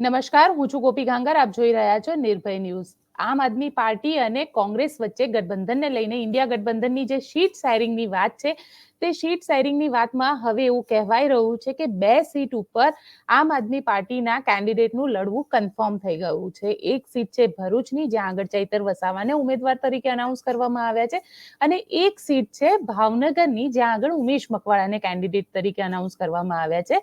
નમસ્કાર, હું છું ગોપી ગાંગર. આપ જોઈ રહ્યા છો નિર્ભય ન્યૂઝ. આમ આદમી પાર્ટી અને કોંગ્રેસ વચ્ચે ગઠબંધનને લઈને ઇન્ડિયા ગઠબંધનની જે શીટ શેરિંગની વાત છે, તે શીટ શેરિંગની વાતમાં હવે એવું કહેવાય રહ્યું છે કે બે સીટ ઉપર આમ આદમી પાર્ટીના કેન્ડિડેટનું લડવું કન્ફર્મ થઈ ગયું છે. એક સીટ છે ભરૂચની, જ્યાં આગળ ચૈતર વસાવાને ઉમેદવાર તરીકે અનાઉન્સ કરવામાં આવ્યા છે અને એક સીટ છે ભાવનગરની, જ્યાં આગળ ઉમેશ મકવાણાને કેન્ડિડેટ તરીકે અનાઉન્સ કરવામાં આવ્યા છે.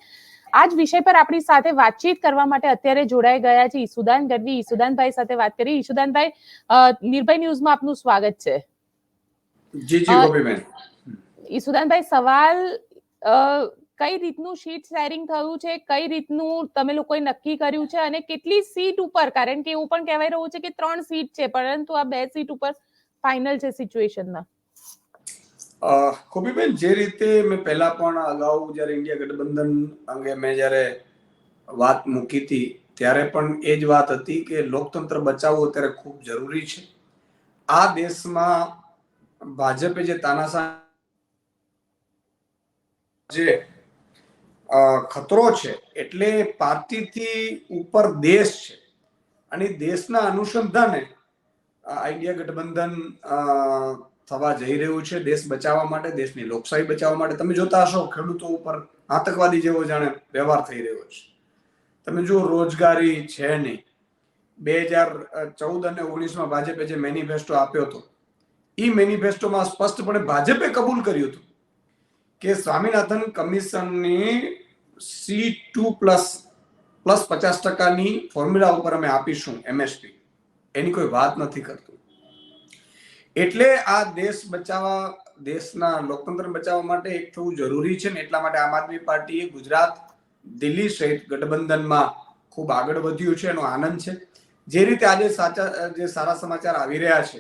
આ જ વિષય પર આપણી સાથે વાતચીત કરવા માટે અત્યારે જોડાઈ ગયા છે ઈસુદાન ગઢવી. ઈસુદાનભાઈ સાથે વાત કરી. ઈસુદાનભાઈ નિર્ભય ન્યૂઝમાં આપનું સ્વાગત છે. જી જી ગોપીબેન. ઈસુદાનભાઈ સવાલ કઈ રીતનું સીટ શેરિંગ થયું છે? કઈ રીતનું તમે લોકોએ નક્કી કર્યું છે? અને કેટલી સીટ ઉપર કારણ કે એવું પણ કહેવાય રહ્યું છે કે ત્રણ સીટ છે પરંતુ આ બે સીટ ઉપર ફાઇનલ છે સિચ્યુએશનમાં. અ, જે રીતે મેં પહેલા પણ અગાઉ જ્યારે ઇન્ડિયા ગઠબંધન અંગે મેં જ્યારે વાત મૂકી હતી ત્યારે પણ એ જ વાત હતી કે લોકતંત્ર બચાવવું અત્યારે ખૂબ જરૂરી છે. આ દેશમાં ભાજપે જે તાનાશાહ જે ખતરો છે એટલે પાર્ટીથી ઉપર દેશ છે. અને દેશના અનુસંધાને આ ઇન્ડિયા ગઠબંધન થવા જઈ રહ્યું છે, દેશ બચાવવા માટે, દેશની લોકશાહી બચાવવા માટે. તમે જોતા હશો, ખેડૂતો ઉપર આતંકવાદી જેવો જાણે વ્યવહાર થઈ રહ્યો છે. તમે જુઓ, રોજગારી છે નહીં. બે હજાર ચૌદ અને ઓગણીસમાં ભાજપે જે મેનિફેસ્ટો આપ્યો હતો એ મેનિફેસ્ટોમાં સ્પષ્ટપણે ભાજપે કબૂલ કર્યું હતું કે સ્વામિનાથન કમિશનની સી ટુ પ્લસ પ્લસ પચાસ ટકાની ફોર્મ્યુલા ઉપર અમે આપીશું એમએસપી એની કોઈ વાત નથી કરતું. એટલે આ દેશ બચાવવા, દેશના લોકતંત્ર બચાવવા માટે એક થવું જરૂરી છે ને એટલા માટે આમ આદમી પાર્ટીએ ગુજરાત દિલ્હી સહિત ગઠબંધનમાં ખૂબ આગળ વધ્યું છે એનો આનંદ છે. જે રીતે આજે સાચા, જે સારા સમાચાર આવી રહ્યા છે,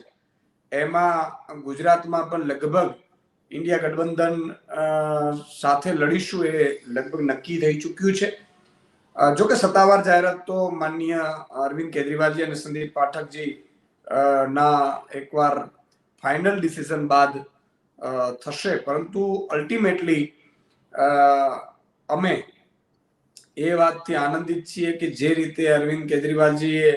એમાં ગુજરાતમાં પણ લગભગ ઇન્ડિયા ગઠબંધન સાથે લડીશું એ લગભગ નક્કી થઈ ચૂક્યું છે. જો કે સત્તાવાર જાહેરાત તો માનનીય અરવિંદ કેજરીવાલજી અને સંદીપ પાઠકજી ના એકવાર ફાઇનલ ડિસિઝન બાદ થશે. પરંતુ અલ્ટિમેટલી અમે એ વાતથી આનંદિત છીએ કે જે રીતે અરવિંદ કેજરીવાલજીએ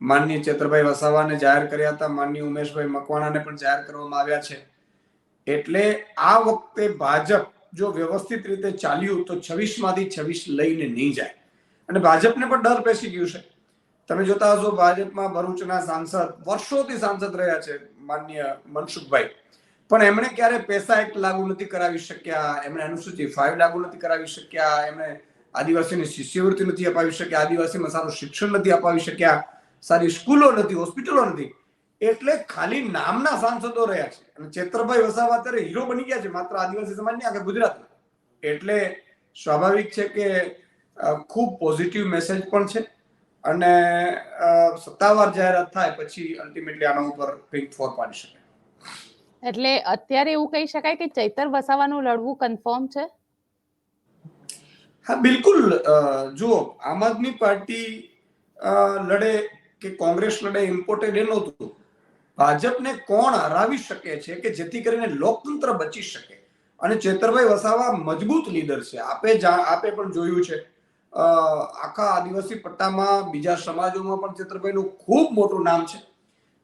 માનનીય ચેતરભાઈ વસાવાને જાહેર કર્યા હતા, માનનીય ઉમેશભાઈ મકવાણાને પણ જાહેર કરવામાં આવ્યા છે. એટલે આ વખતે ભાજપ જો વ્યવસ્થિત રીતે ચાલ્યું તો છવ્વીસમાંથી છવ્વીસ લઈને નહીં જાય. અને ભાજપને પણ ડર બેસી ગયું છે. તમે જોતા હશો ભાજપમાં ભરૂચના સાંસદ, વર્ષોથી સાંસદ રહ્યા છે. માન્ય મનસુખભાઈ. પણ એમણે ક્યારે પૈસા એક્ટ લાગુ નથી કરાવી શક્યા? એમણે અનુસૂચિત ફાઇવ લાગુ નથી કરાવી શક્યા? એમણે આદિવાસીની શિષ્યવૃત્તિ નથી અપાવી શક્યા? આદિવાસીમાં સારું શિક્ષણ નથી અપાવી શક્યા? સારી સ્કૂલો નથી, હોસ્પિટલો નથી. એટલે ખાલી નામના સાંસદો રહ્યા છે. અને ચેતરભાઈ વસાવા અત્યારે હીરો બની ગયા છે, માત્ર આદિવાસી સમાજની આખા ગુજરાતમાં એટલે સ્વાભાવિક છે કે ખૂબ પોઝિટિવ મેસેજ પણ છે. અને સત્તાવાર જાહેરાત થાય પછી અલ્ટિમેટલી આના ઉપર પિંક ફોર પાડી શકે. એટલે અત્યારે એવું કહી શકાય કે ચૈતર વસાવાનું લડવું કન્ફર્મ છે? હા બિલકુલ જુઓ આમ આદમી પાર્ટી લડે કે કોંગ્રેસ લડે ઇમ્પોર્ટેડ એ નહોતું. ભાજપને કોણ હરાવી શકે છે કે જેથી કરીને લોકતંત્ર બચી શકે? અને ચેતરભાઈ વસાવા મજબૂત લીડર છે. આપે આપે પણ જોયું છે. આખા આદિવાસી પટ્ટામાં બીજા સમાજોમાં પણ ચેતરભાઈનું ખૂબ મોટું નામ છે.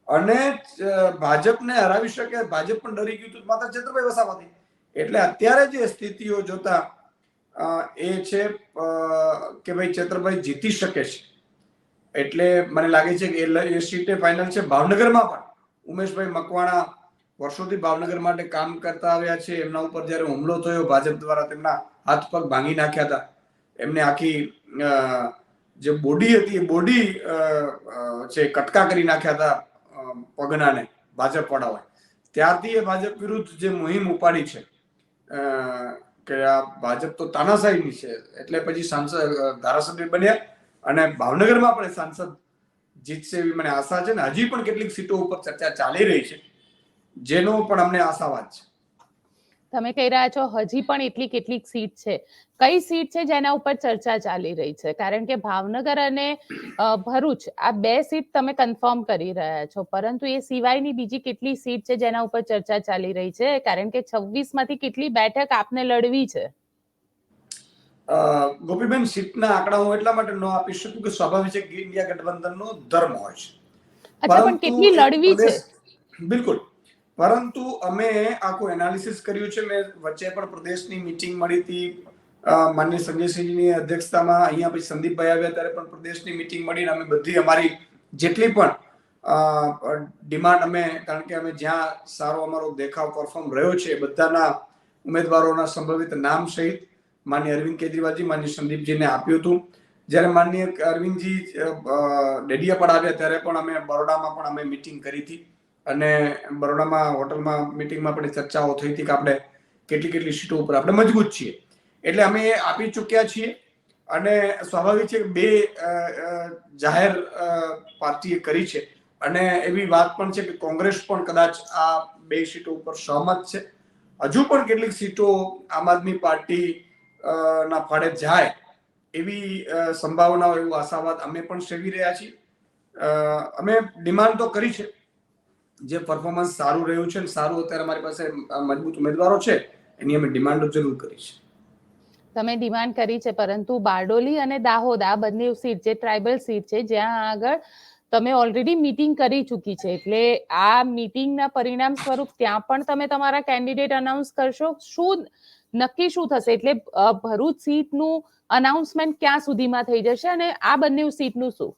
અને ભાજપને હરાવી શકે, ભાજપ પણ ડરી ગયું હતું, માત્ર ચેતરભાઈ વસાવાથી. એટલે અત્યારે જે સ્થિતિઓ જોતા એ છે કે ભાઈ ચેતરભાઈ જીતી શકે છે. એટલે મને લાગે છે કે એ સીટે ફાઇનલ છે. ભાવનગરમાં પણ ઉમેશભાઈ મકવાણા વર્ષોથી ભાવનગર માટે કામ કરતા આવ્યા છે. એમના ઉપર જ્યારે હુમલો થયો, ભાજપ દ્વારા તેમના હાથ પગ ભાંગી નાખ્યા હતા. એમને આખી જે બોડી હતી એ બોડી છે, કટકા કરી નાખ્યા હતા પગનાને ભાજપ વાળાઓએ ત્યારથી એ ભાજપ વિરુદ્ધ જે મુહિમ ઉપાડી છે કે આ ભાજપ તો તાનાશાહીની છે, એટલે પછી સાંસદ ધારાસભ્ય બન્યા અને ભાવનગરમાં પણ સાંસદ જીતશે એવી મને આશા છે ને, હજી પણ કેટલીક સીટો ઉપર ચર્ચા ચાલી રહી છે, જેનો પણ અમને આશાવાદ છે. તમે કહી રહ્યા છો હજી પણ એટલી કેટલીક સીટ છે. કઈ સીટ છે જેના ઉપર ચર્ચા ચાલી રહી છે? કારણ કે ભાવનગર અને ભરૂચ આ બે સીટ તમે કન્ફર્મ કરી રહ્યા છો. પરંતુ એ સિવાયની બીજી કેટલી સીટ છે જેના ઉપર ચર્ચા ચાલી રહી છે? કારણ કે છવ્વીસમાંથી કેટલી બેઠક આપને લડવી છે? ગોપીબેન સીટના આંકડા હું એટલા માટે ન આપી શકું કે સ્વાભાવિક છે કે ઇન્ડિયા ગઠબંધનનો ધર્મ હોય છે. અચ્છા પણ કેટલી લડવી છે? બિલકુલ. પરંતુ અમે આખું એનાલિસિસ કર્યું છે. મેં વચ્ચે પણ પ્રદેશની મીટિંગ મળી હતી. માન્ય સંજયસિંહજીની અધ્યક્ષતામાં અહીંયા પછી સંદીપભાઈ આવ્યા ત્યારે પણ પ્રદેશની મીટિંગ મળીને અમે બધી અમારી જેટલી પણ ડિમાન્ડ અમે, કારણ કે અમે જ્યાં સારો અમારો દેખાવ પરફોર્મ રહ્યો છે બધાના ઉમેદવારોના સંભવિત નામ સહિત માન્ય અરવિંદ કેજરીવાલજી, માન્ય સંદીપજીને આપ્યું હતું. જ્યારે માનનીય અરવિંદજી ડેડિયા પર આવ્યા ત્યારે પણ અમે બરોડામાં પણ અમે મિટિંગ કરી હતી. અને બરોડામાં, હોટલમાં મિટિંગમાં પણ ચર્ચાઓ થઈ હતી કે આપણે કેટલી કેટલી સીટો ઉપર આપણે મજબૂત છીએ. એટલે અમે આપી ચૂક્યા છીએ અને સ્વાભાવિક છે બે જાહેર પાર્ટીએ કરી છે. અને એવી વાત પણ છે કે કોંગ્રેસ પણ કદાચ આ બે સીટો ઉપર સહમત છે. હજુ પણ કેટલીક સીટો આમ આદમી પાર્ટી ના ફાળે જાય એવી સંભાવનાઓ, એવું આશાવાદ અમે પણ સેવી રહ્યા છીએ. અમે ડિમાન્ડ તો કરી છે જે પરફોર્મન્સ સારું રહ્યું છે અને સારું અત્યારે અમારી પાસે મજબૂત ઉમેદવારો છે, એની અમે ડિમાન્ડો જરૂર કરી છે. તમે ડિમાન્ડ કરી છે, પરંતુ બારડોલી અને દાહોદ, આ બંને સીટ જે ટ્રાઇબલ સીટ છે, જ્યાં આગળ તમે ઓલરેડી મીટિંગ કરી ચૂકી છે, એટલે આ મીટિંગના પરિણામ સ્વરૂપ ત્યાં પણ તમે તમારા કેન્ડિડેટ અનાઉન્સ કરશો, શું નક્કી શું થશે? એટલે ભરૂચ સીટનું અનાઉન્સમેન્ટ ક્યાં સુધીમાં થઈ જશે અને આ બંને સીટનું શું?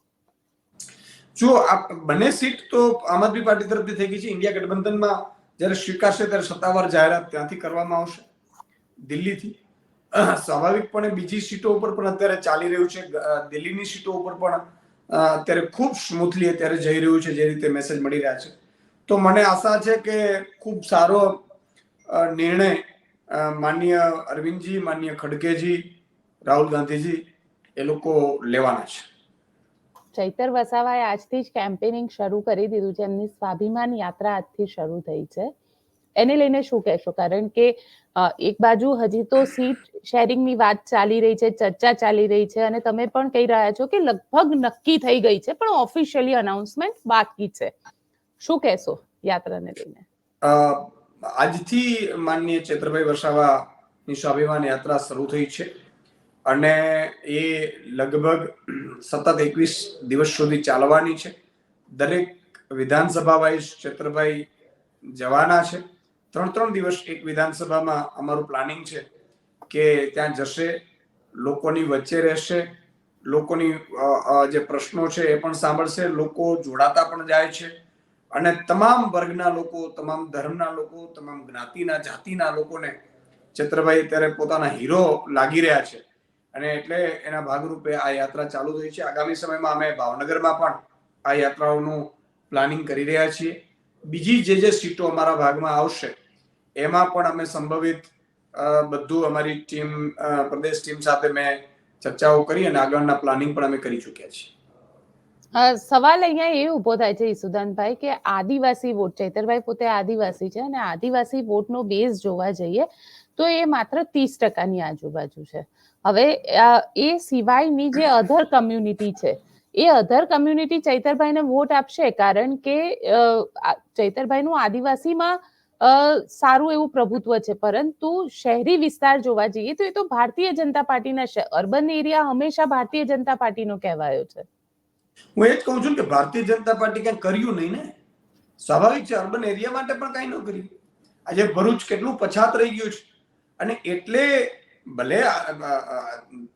જો આ બંને સીટ તો આમ આદમી પાર્ટી તરફથી થઈ ગઈ છે. ઇન્ડિયા ગઠબંધનમાં જ્યારે સ્વીકારશે ત્યારે સત્તાવાર જાહેરાત ત્યાંથી કરવામાં આવશે, દિલ્હીથી. સ્વાભાવિકપણે બીજી સીટો ઉપર પણ અત્યારે ચાલી રહ્યું છે. દિલ્હીની સીટો ઉપર પણ અત્યારે ખૂબ સ્મૂથલી અત્યારે જઈ રહ્યું છે, જે રીતે મેસેજ મળી રહ્યા છે. તો મને આશા છે કે ખૂબ સારો નિર્ણય માન્ય અરવિંદજી માન્ય ખડકેજી રાહુલ ગાંધીજી એ લોકો લેવાના છે. ચૈતર વસાવાએ આજથી જ કેમ્પેનિંગ શરૂ કરી દીધું છે. એમની સ્વાભિમાન યાત્રા આજથી શરૂ થઈ છે. એને લઈને શું કહેશો? કારણ કે એક બાજુ હજી તો સીટ શેરિંગની વાત ચાલી રહી છે, ચર્ચા ચાલી રહી છે અને તમે પણ કહી રહ્યા છો કે લગભગ નક્કી થઈ ગઈ છે, પણ ઓફિશિયલી અનાઉન્સમેન્ટ બાકી છે. શું કહેશો યાત્રાને લઈને? આજથી માનનીય ચેતરભાઈ વસાવાની સ્વાભિમાન યાત્રા શરૂ થઈ છે. અને એ લગભગ સતત એકવીસ દિવસ સુધી ચાલવાની છે. દરેક વિધાનસભા વાઇઝ ક્ષેત્રભાઈ જવાના છે. ત્રણ ત્રણ દિવસ એક વિધાનસભામાં અમારું પ્લાનિંગ છે કે ત્યાં જશે, લોકોની વચ્ચે રહેશે, લોકોની જે પ્રશ્નો છે એ પણ સાંભળશે, લોકો જોડાતા પણ જાય છે અને તમામ વર્ગના લોકો, તમામ ધર્મના લોકો, તમામ જ્ઞાતિના, જાતિના લોકોને ચિત્રભાઈ અત્યારે પોતાના હીરો લાગી રહ્યા છે. અને એટલે એના ભાગરૂપે આ યાત્રા ચાલુ થઈ છે. આગામી સમયમાં અમે ભાવનગરમાં પણ આ યાત્રાઓનું પ્લાનિંગ કરી રહ્યા છીએ. બીજી જે જે સીટો અમારા ભાગમાં આવશે, એમાં પણ અમે સંભવિત બધું અમારી ટીમ પ્રદેશ ટીમ સાથે મેં ચર્ચાઓ કરી અને આગળના પ્લાનિંગ પણ અમે કરી ચૂક્યા છીએ. સવાલ અહીંયા એ ઊભો થાય છે ઈસુદાનભાઈ કે આદિવાસી વોટ, ચૈતરભાઈ પોતે આદિવાસી છે અને આદિવાસી વોટનો બેઝ જોવા જઈએ તો એ માત્ર ત્રીસ ટકાની આજુબાજુ છે. હવે એ સિવાયની જે અધર કમ્યુનિટી છે, એ અધર કમ્યુનિટી ચૈતરભાઈને વોટ આપશે કારણ કે ચૈતરભાઈનું આદિવાસીમાં સારું એવું પ્રભુત્વ છે. પરંતુ શહેરી વિસ્તાર જોવા જઈએ તો એ તો ભારતીય જનતા પાર્ટીના છે અર્બન એરિયા હંમેશા ભારતીય જનતા પાર્ટીનો કહેવાયો છે. હું એ જ કહું છું કે ભારતીય જનતા પાર્ટી કઈ કર્યું નહીં ને? સ્વાભાવિક છે અર્બન એરિયા માટે પણ કઈ ન કર્યું. આજે ભરૂચ કેટલું પછાત રહી ગયું છે. અને એટલે ભલે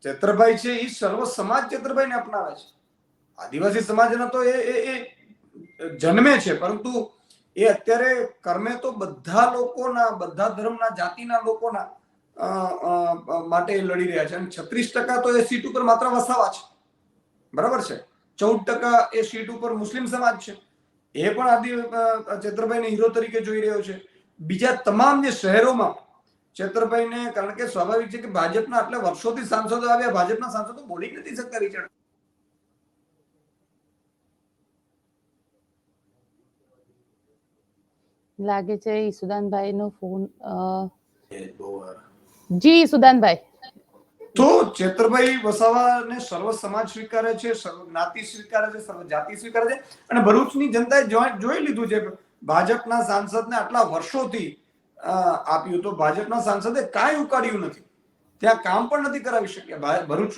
ચેતરભાઈ છે એ સર્વ સમાજ ચેત્રભાઈને અપનાવે છે. આદિવાસી સમાજના તો એ, એ- જન્મે છે, પરંતુ એ અત્યારે કર્મે તો બધા લોકોના, બધા ધર્મના, જાતિના લોકોના માટે લડી રહ્યા છે. અને છત્રીસ ટકા તો એ સીટ ઉપર માત્ર વસાવા છે. બરાબર છે? ચૌદ ટકા એ સીટ ઉપર મુસ્લિમ સમાજ છે. એ પણ આદિ ચેતરભાઈને હીરો તરીકે જોઈ રહ્યો છે. બીજા તમામ જે શહેરોમાં ચેતરભાઈને કારણ કે સ્વાભાવિક છે કે ભાજપના આટલા વર્ષોથી સાંસદો આવ્યા ભાજપના સાંસદો બોલી નથી શકતા રિચાર્ડ લાગે છે ઈસુદાનભાઈ નો ફોન જી ઈસુદાનભાઈ તો ચેતરભાઈ વસાવાને સર્વ સમાજ સ્વીકારે છે સર્વ જ્ઞાતિ સ્વીકારે છે સર્વ જાતિ સ્વીકારે છે. અને ભરૂચની જનતાએ જોઈ જોઈ લીધું છે ભાજપના સાંસદને આટલા વર્ષોથી આપ્યું તો ભાજપના સાંસદે કાંઈ ઉકાળ્યું નથી. ત્યાં કામ પણ નથી કરાવી શક્યા. ભરૂચ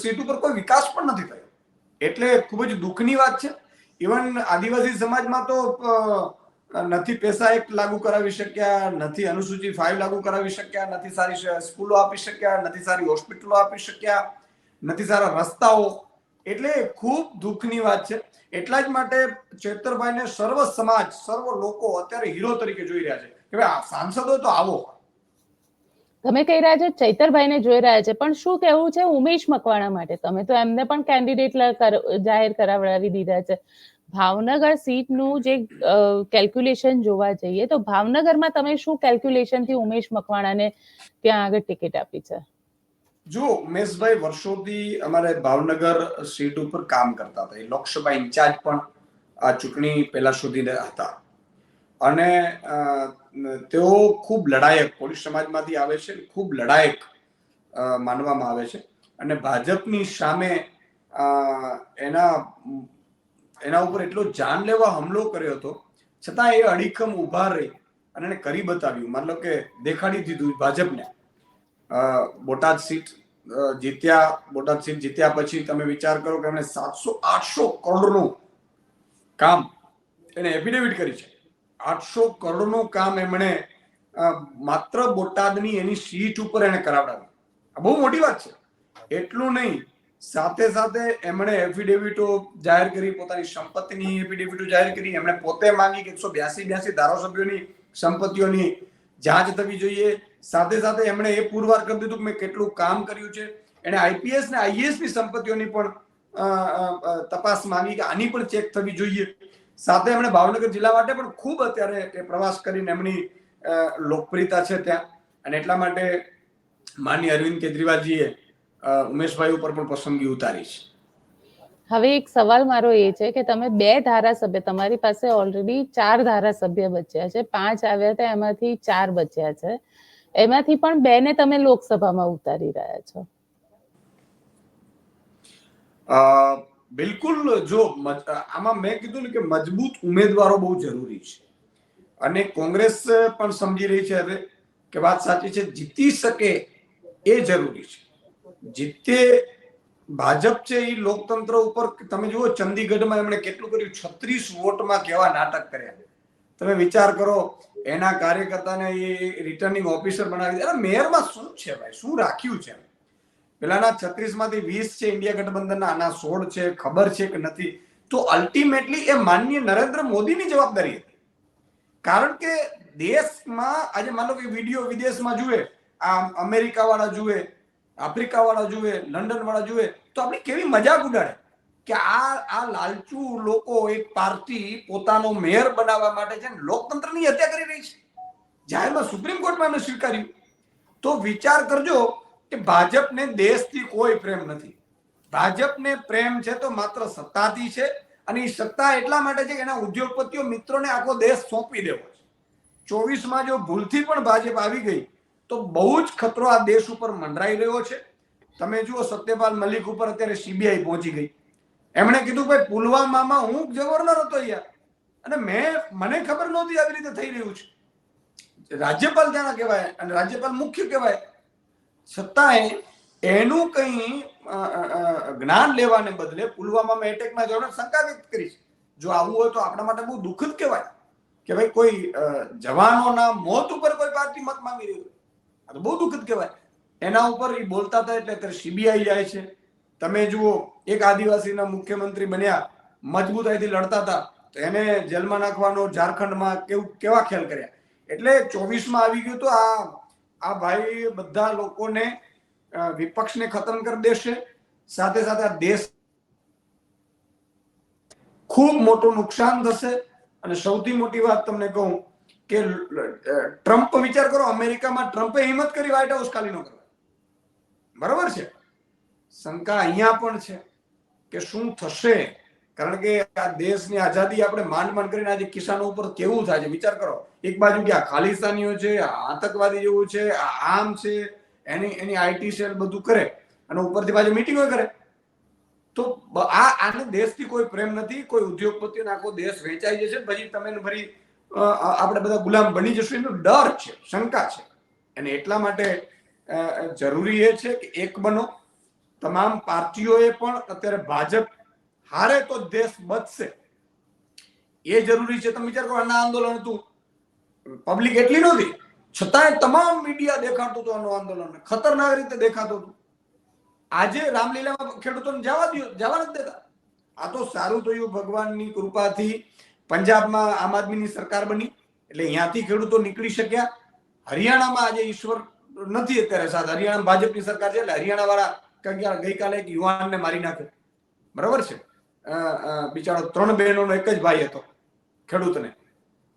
સીટ ઉપર કોઈ વિકાસ પણ નથી થયો. એટલે ખૂબ જ દુઃખની વાત છે. ઇવન આદિવાસી સમાજમાં તો નથી પૈસા એક્ટ લાગુ કરાવી શક્યા, નથી અનુસૂચિત ફાઇવ લાગુ કરાવી શક્યા, નથી સારી સ્કૂલો આપી શક્યા, નથી સારી હોસ્પિટલો આપી શક્યા, નથી સારા રસ્તાઓ. એટલે ખૂબ દુઃખની વાત છે. એટલા જ માટે ચેતરભાઈને સર્વ સમાજ, સર્વ લોકો અત્યારે હીરો તરીકે જોઈ રહ્યા છે. કે ભાઈ સાંસદો તો આવો. તમે કહી રહ્યા છો ચૈતરભાઈને જોઈ રહ્યા છે પણ શું કહેવું છે ઉમેશ મકવાણા માટે? તમે તો એમને પણ કેન્ડિડેટ જાહેર કરાવડાવી દીધા છે. ભાવનગર સીટનું જે કેલ્ક્યુલેશન જોવા જઈએ તો ભાવનગરમાં તમે શું કેલ્ક્યુલેશનથી ઉમેશ મકવાણાને ત્યાં આગળ ટિકિટ આપી છે? જો ઉમેશભાઈ વર્ષોથી અમારે ભાવનગર સીટ ઉપર કામ કરતા હતા. એ લોકસભા ઇન્ચાર્જ પણ આ ચૂંટણી પહેલા સુધી હતા. અને તેઓ ખૂબ લડાયક કોળી સમાજમાંથી આવે છે, ખૂબ લડાયક માનવામાં આવે છે. અને ભાજપની સામે એના એના ઉપર એટલો જાનલેવા હુમલો કર્યો હતો, છતાં એ અડીખમ ઊભા રહી અને એને કરી બતાવ્યું. મતલબ કે દેખાડી દીધું ભાજપને. બોટાદ સીટ જીત્યા, બોટાદ સીટ જીત્યા પછી તમે વિચાર કરો કે એમણે સાતસો આઠસો કરોડનું કામ એને એફિડેવિટ કરી છે. આઠસો કરોડનું કામ એમણે માત્ર બોટાદની એની સીટ ઉપર એને કરાવડાવ્યું આ બહુ મોટી વાત છે. એટલું નહીં, સાથે સાથે એમણે એફિડેવિટો જાહેર કરી, પોતાની સંપત્તિની એફિડેવિટો જાહેર કરી, એમણે પોતે માંગી કે એકસો બ્યાસી બ્યાસી ધારાસભ્યોની સંપત્તિઓની જાંચ થવી જોઈએ. સાથે સાથે એમણે એ પુરવાર કરી દીધું કે મેં કેટલું કામ કર્યું છે. એણે આઈપીએસ ને આઈએએસની સંપત્તિઓની પણ તપાસ માંગી કે આની પણ ચેક થવી જોઈએ. સાથે એમણે ભાવનગર જિલ્લા માટે પણ ખૂબ અત્યારે એ પ્રવાસ કરીને એમની લોકપ્રિયતા છે ત્યાં. અને એટલા માટે માની અરવિંદ કેજરીવાલજીએ ઉમેશભાઈ ઉપર પણ પસંદગી ઉતારી છે. હવે એક સવાલ મારો એ છે કે તમે બે ધારાસભ્ય તમારી પાસે ઓલરેડી ચાર ધારાસભ્ય બચ્યા છે. પાંચ આવ્યા હતા એમાંથી ચાર બચ્યા છે. એમાંથી પણ બે ને તમે લોકસભામાં ઉતારી રહ્યા છો. અ, બિલકુલ જો આમાં મેં કીધું કે મજબૂત ઉમેદવારો બહુ જરૂરી છે. અને કોંગ્રેસ પણ સમજી રહી છે હવે કે વાત સાચી છે, જીતી શકે એ જરૂરી છે. જીતે ભાજપ છે એ લોકતંત્ર ઉપર, તમે જુઓ ચંદીગઢમાં એમણે કેટલું કર્યું? છત્રીસ વોટમાં કેવા નાટક કર્યા. તમે વિચાર કરો, એના કાર્યકર્તાને એ રિટર્નિંગ ઓફિસર બનાવી દીધા. મેયરમાં શું છે ભાઈ? શું રાખ્યું છે? પેલાના છત્રીસમાંથી વીસ છે ઇન્ડિયા ગઠબંધનના, આના સોળ છે, ખબર છે કે નથી? તો અલ્ટિમેટલી એ માનનીય નરેન્દ્ર મોદીની જવાબદારી હતી. કારણ કે દેશમાં, આજે માનો કે વીડિયો વિદેશમાં જુએ આ અમેરિકા વાળા જુએ આફ્રિકા વાળા જુએ લંડન વાળા જુએ, તો આપણી કેવી મજાક ઉડાડે? કે આ આ લાલચુ લોકો એક પાર્ટી પોતાનો મેયર બનાવવા માટે છે લોકતંત્રની હત્યા કરી રહી છે. જાહેરમાં સુપ્રીમ કોર્ટમાં એમને સ્વીકાર્યું. તો વિચાર કરજો કે ભાજપને દેશથી કોઈ પ્રેમ નથી. ભાજપને પ્રેમ છે તો માત્ર સત્તાથી છે અને એ સત્તા એટલા માટે છે કે એના ઉદ્યોગપતિઓ મિત્રોને આખો દેશ સોંપી દેવો છે. ચોવીસમાં જો ભૂલથી પણ ભાજપ આવી ગઈ, તો બહુ જ ખતરો આ દેશ ઉપર મંડરાઈ રહ્યો છે. તમે જુઓ સત્યપાલ મલિક ઉપર અત્યારે સીબીઆઈ પહોંચી ગઈ. એમણે કીધું, ભાઈ, પુલવામામાં હું ગવર્નર હતો યાર. અને મેં, મને ખબર નહોતી આવી રીતે થઈ રહ્યું છે. રાજ્યપાલ ત્યાંના કહેવાય? અને રાજ્યપાલ મુખ્ય કહેવાય? છતાંય એનું કંઈ જ્ઞાન લેવાને બદલે પુલવામામાં એટેકમાં જવાનું શંકા વ્યક્ત કરી છે. જો આવું હોય તો આપણા માટે બહુ દુઃખદ કહેવાય કે ભાઈ કોઈ જવાનોના મોત ઉપર કોઈ પાર્ટી મત માંગી રહી હોય. આ તો બહુ દુઃખદ કહેવાય. એના ઉપર એ બોલતા હતા એટલે અત્યારે સીબીઆઈ જાય છે. તમે જુઓ, એક આદિવાસીના મુખ્યમંત્રી બન્યા મજબૂતાઈથી લડતા હતા. તો એને જેલમાં નાખવાનો ઝારખંડમાં કેવું, કેવા ખ્યાલ કર્યા? એટલે ચોવીસમાં આવી ગયું તો આ આ ભાઈ બધા લોકોને વિપક્ષને ખતમ કરી દેશે. સાથે સાથે આ દેશ ખૂબ મોટું નુકસાન થશે. અને સૌથી મોટી વાત તમને કહું કે ટ્રમ્પ વિચાર કરો, અમેરિકામાં ટ્રમ્પે હિંમત કરી વ્હાઇટ હાઉસ ખાલી ન કરવા. બરોબર છે? શંકા અહીંયા પણ છે કે શું થશે? કારણ કે આ દેશની આઝાદી આપણે માંડ માંડ કરીને આજે કિસાનો ઉપર કેવું થાય છે? વિચાર કરો. એક બાજુ કે આ ખાલિસ્તાનીઓ છે આતંકવાદી જેવું છે આમ છે, એની એની આઈટી સેલ બધું કરે અને ઉપરથી પાછી મિટિંગો કરે. તો આ, આને દેશથી કોઈ પ્રેમ નથી, કોઈ ઉદ્યોગપતિઓને આખો દેશ વેચાઈ જશે, પછી તમે ફરી આપણે બધા ગુલામ બની જશું, એનો ડર છે, શંકા છે. અને એટલા માટે જરૂરી એ છે કે એક બનો, તમામ પાર્ટીઓએ પણ અત્યારે ભાજપ હારે તો દેશ બચશે. એ જરૂરી છે, તમે વિચાર કરો આના આંદોલન હતું પબ્લિક એટલી નહોતી. છતાંય તમામ મીડિયા દેખાડતું હતું આનું આંદોલન. ખતરનાક રીતે દેખાતું હતું. આજે રામલીલામાં ખેડૂતોને જવા દો જવા નથી દેતા. આ તો સારું થયું ભગવાનની કૃપાથી પંજાબમાં આમ આદમીની સરકાર બની. એટલે અહીંયાથી ખેડૂતો નીકળી શક્યા. હરિયાણામાં આજે ઈશ્વર નથી અત્યારે સાથ. હરિયાણા ભાજપની સરકાર છે એટલે હરિયાણા વાળા ગઈકાલે એક યુવાનને મારી નાખ્યો બરાબર છે? બિચારો ત્રણ બહેનોનો એક જ ભાઈ હતો ખેડૂતને.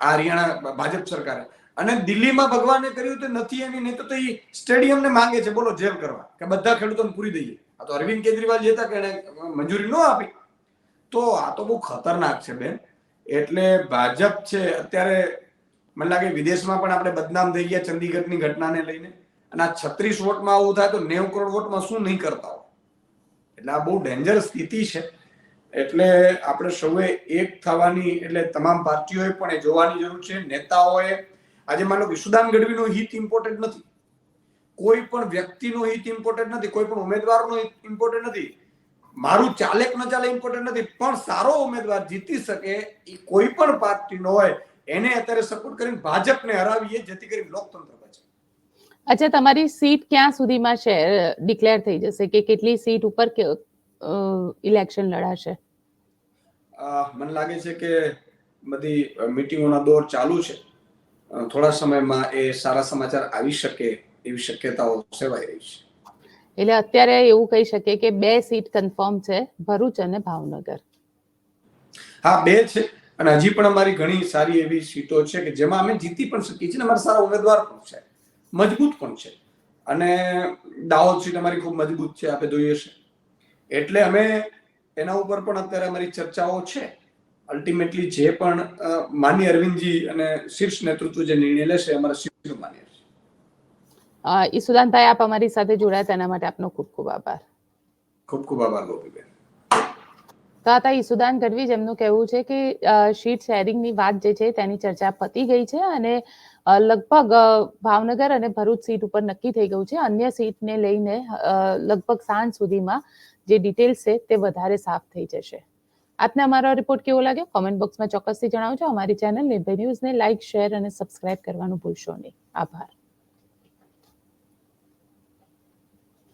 આ હરિયાણા ભાજપ સરકારે. અને દિલ્હીમાં ભગવાને કર્યું તો નથી એની, નહીં તો એ સ્ટેડિયમને માંગે છે. બોલો, જેલ કરવા. કે બધા ખેડૂતોને પૂરી દઈએ. આ તો અરવિંદ કેજરીવાલ જે કે એને મંજૂરી ન આપી. તો આ તો બહુ ખતરનાક છે બેન. એટલે ભાજપ છે, અત્યારે મને લાગે વિદેશમાં પણ આપણે બદનામ થઈ ગયા ચંદીગઢની ઘટનાને લઈને. અને આ છત્રીસ વોટમાં આવું થાય તો નેવું કરોડ વોટમાં શું નહીં કરતા હોય? એટલે આ બહુ ડેન્જર સ્થિતિ છે. એટલે આપણે સૌએ એક થવાની, એટલે તમામ પાર્ટીઓએ પણ એ જોવાની જરૂર છે, નેતાઓએ. આજે માનો કે સુદાન ગઢવીનો હિત ઇમ્પોર્ટન્ટ નથી. કોઈ પણ વ્યક્તિનો હિત ઇમ્પોર્ટન્ટ નથી, કોઈ પણ ઉમેદવારનો હિત ઇમ્પોર્ટન્ટ નથી. મારું ચાલે કે ન ચાલે ઇમ્પોર્ટન્ટ નથી, પણ સારો ઉમેદવાર જીતી શકે એ કોઈ પણ પાર્ટીનો હોય, એને અત્યારે સપોર્ટ કરીને ભાજપને હરાવીએ, જેથી કરીને લોકતંત્ર બચે. અચ્છા, તમારી સીટ ક્યાં સુધીમાં છે? ડિક્લેર થઈ જશે કે કેટલી સીટ ઉપર ઇલેક્શન લડાશે? મને લાગે છે કે બધી મિટિંગોના દોર ચાલુ છે. થોડા સમયમાં એ સારા સમાચાર આવી શકે એવી શક્યતાઓ સેવાઈ રહી છે. એટલે અત્યારે એવું કહી શકીએ કે બે સીટ કન્ફર્મ છે ભરૂચ અને ભાવનગર. હા બે છે. અને હજી પણ અમારી ઘણી સારી એવી સીટો છે કે જેમાં અમે જીતી પણ શકીએ છીએ અને અમારા સારા ઉમેદવાર પણ છે. મજબૂત પણ છે. અને દાહોદ સીટ અમારી ખૂબ મજબૂત છે આપણે જોઈએ છે એટલે અમે એના ઉપર પણ અત્યારે અમારી ચર્ચાઓ છે. અલ્ટિમેટલી જે પણ માની અરવિંદજી અને શીર્ષ નેતૃત્વ જે નિર્ણય લેશે અમારા શીર્ષ માન્ય છે. ઈસુદાનભાઈ આપ અમારી સાથે જોડાયા તેના માટે આપનો ખૂબ ખૂબ આભાર. ખૂબ ખૂબ આભાર ગોપીબેન. તો આ હતા ઈસુદાન ગઢવી જેમનું કહેવું છે કે શીટ શેરિંગની વાત જે છે તેની ચર્ચા પતી ગઈ છે અને લગભગ ભાવનગર અને ભરૂચ સીટ ઉપર નક્કી થઈ ગયું છે. અન્ય સીટને લઈને લગભગ સાંજ સુધીમાં જે ડિટેલ્સ છે તે વધારે સાફ થઈ જશે. આપને અમારો રિપોર્ટ કેવો લાગ્યો? કોમેન્ટ બોક્સમાં ચોક્કસથી જણાવજો. અમારી ચેનલ નિર્ભય ન્યૂઝને લાઇક શેર અને સબસ્ક્રાઇબ કરવાનું ભૂલશો નહીં. આભાર.